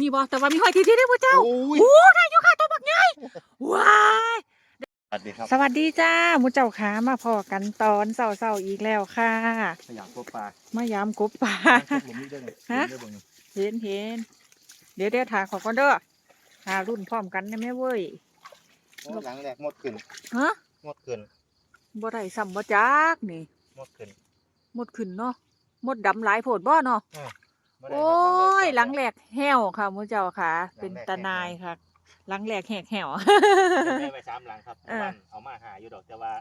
มีบ่แต่ว่ามีหอยทีทีได้อพ่อเจ้าโอ้ยโอ้ได้อยู่ค่ะตัวบักใหญ่ว้ายสวัสดีครับสวัสดีจ้าหมูเจ้าขามาพอกันตอนเศร้าๆอีกแล้วค่ะ ขยะพวกปลามายามกบป่าผมนี่ได้เลยฮะได้เบิ่งเห็นเห็นเดี๋ยวเดี๋ยวถ่ายขอก่อนเด้อหารุ่นพร้อมกันได้ไหมเว้ยโอ้หลังแรกหมดขึ้นฮะหมดขึ้นบ่ได้ซ้ำบ่จักนี่หมดขึ้นหมดขึ้นเนาะหมดดำหลายโพดบ่เนาะบ่ได้ โอ้ยหลังแหลกแห้วค่ะหมูเจ้าค่ะหลังแหลกเป็นตาแห้วนายค่ะ หลังแหลกแหกแห้ว ได้ไปสามหลังครับเออวันเอามาหาอยู่ดอกแต่ว่า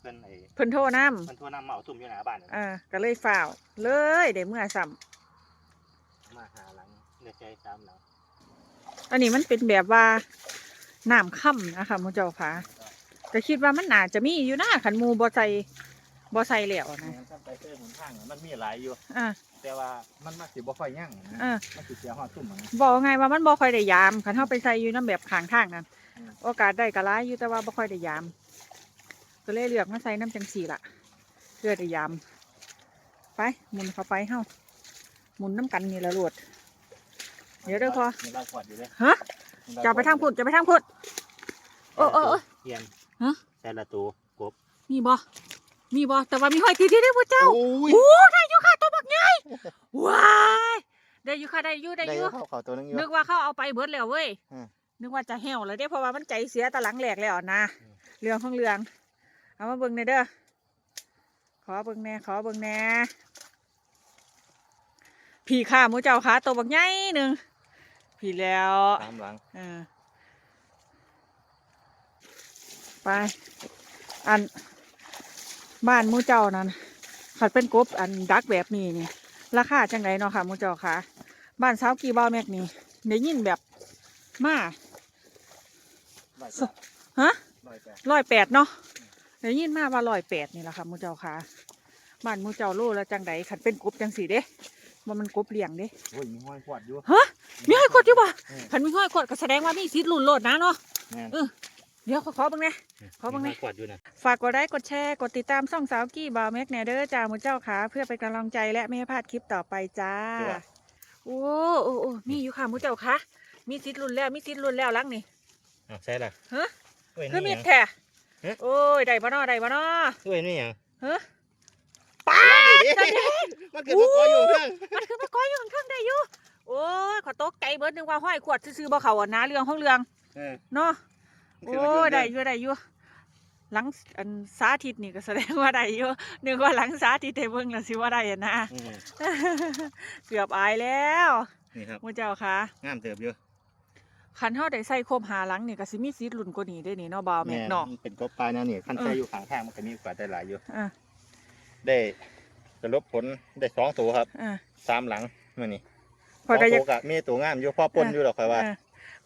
เพิ่นไอ้เพิ่นโทรน้เพิ่นโทั่วน้ำมาเอาทุ่มอยู่หน้าบ้านนั่นำอ่าก็เลยฝ่าวเลยได้เมื่อซ้เอามาหาหลังเลือกใจสามหลังำอันนี้มันเป็นแบบว่าน้ำค่ำนะคะหมูเจ้าค่ะก็คิดว่ามันน่าจะมีอยู่นะขันหมูบ่ใส่ บ่ใส่แล้วนะงั้นถ้าไปเส้นหนทางน่ะมันมีหลายอยู่ อ่า แต่ว่ามันมาสิบ่ค่อยยั่งนะอ่ามันสิเสียหอดตุ่มอะนะ บอกไงว่ามันบ่ค่อยได้ยามคันเฮาไปใส่อยู่น้ำแบบข้างทางนั่นอืม โอกาสได้ก็หลายอยู่แต่ว่าบ่ค่อยได้ยาม ก็เลยเลือกมาใส่น้ำจังสีล่ะเพื่อได้ยามไปหมุนเข้าไปเฮาหมุนน้ำกันนี่ละโลด เดี๋ยวเด้อพอมีเราขวดอยู่เลยฮะจะไปทางพุ่นจะไปทางพุ่น โอ้โอ้โอ้เทียนฮะแต่ละตัวกบมีบ่ มีบ่แต่ว่ามีหอยทีทีได้อพ่อเจ้าโอ้ย โอ้ได้อยู่ค่ะตัวบักใหญ่ว้ายได้อยู่ค่ะได้อยู่ได้ได้อยู่ เข้าเขาตัวนึงอยู่ นึกว่าเขาเอาไปเบิดแล้วเว้ย อืมนึกว่าจะแห้วเลยเด้เพราะว่ามันใจเสียตะหลังแหลกแล้วนะเรื่องของเรื่อง เอามาเบิ่งในอยเด้อ ขอเบิ่งแหน่ขอเบิ่งแหน่พี่ข้าหมูเจ้าขาตัวบักใหญ่หนึ่งพี่แล้ว ตามหลังเออ ไป อัน บ้านหมูเจ้านั่นขัดเป็นกบอันดักแบบนี้นี่ ราคาจังไดเนาะค่ะหมูเจ้าค่ะ บ้านเช้าวกี่บ้าแม็กนี่ได้ยินแบบมาร้อยสแปดฮะร้อยแปดร้อยแปดเนาะได้ยินมาว่าร้อยแปดนี่แหละค่ะหมูเจ้าค่ะ บ้านหมูเจ้าโลแล้วจังไดขัดเป็นกบจังสีเด้ว่ามันกบเลี้ยงเด้โอ้ยมีห้อยขวดอยู่ฮะมีห้อยกดอยู่บ่เออขันมีห้อยกดก็แสดงว่ามีสิทธิ์ลุ่นโลดนะเนาะแม่นเออ เดี๋ยวขอขอเบิ่งแหน่ขอบ้างไหมมีขวดอยู่นะฝากกดไลค์กดแชร์กดติดตามช่องสาวกี้บาวแม็กแนเดอร์จ้าหมูเจ้าขาเพื่อเป็นกำลังใจและไม่ให้พลาดคลิปต่อไปจ้าโอ้โอ้โอ้มีอยู่ค่ะหมูเจ้าคะมีสิทธิ์รุ่นแล้วมีสิทธิ์รุ่นแล้วลังนี่อะใช่ละฮะเอ้ยคือมีนี่ดหยังแท้เอ๊ะโอ้ยได้บ่นอได้บ่นอเอ้ยนี่หยังเฮ้ป้าดจันเด้มันเกิดมาก่ออยู่เครื่องมันคือมาก้อยอยู่ข้างๆได้อยู่โอ้ยขอตกใจเบิดนึงว่าห้อยขวดซื่อๆบ่เขาอะนะเรื่องของเรื่องเออเนาะมัน โอ้เกิดมาเครื่ยองได้อยู่ได้อยู่หลังอันสาธิตนี่ก็แสดงว่าได้อยู่นึกว่าหลังสาธิตให้เบิ่งแล้วสิว่าได้อะนะอืมเกือบอายแล้วนี่ครับหมูเจ้าค่ะงามเติบอยู่คันเฮาได้ใส่ครบหาหลังนี่ก็สิมีสิทธิ์ลุ้นกว่านี้ได้นี่เนาะบ่าวแม่นเนาะมันเป็นกบปลาแนวนี่ขั้นเออใจอยู่ข้างทางมันก็มีโอกาสได้หลายอยู่อะได้สรุปผลได้สองตัวครับอะสามหลังมื่อนี้ข่อยก็อยากสงตัวมีตัวงามอยู่พ่อปนอยู่หรอกคอยว่าเออ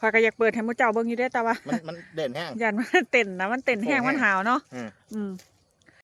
ข่อยก็อยากเปิดให้หมูเจ้าเบิ่งอยู่เด้อแต่ว่า มันมันเด่นแห้ง ยันมันเต้นนะมันเต้นแห้งโอ้แห้งมันหาวเนาะอืม อืม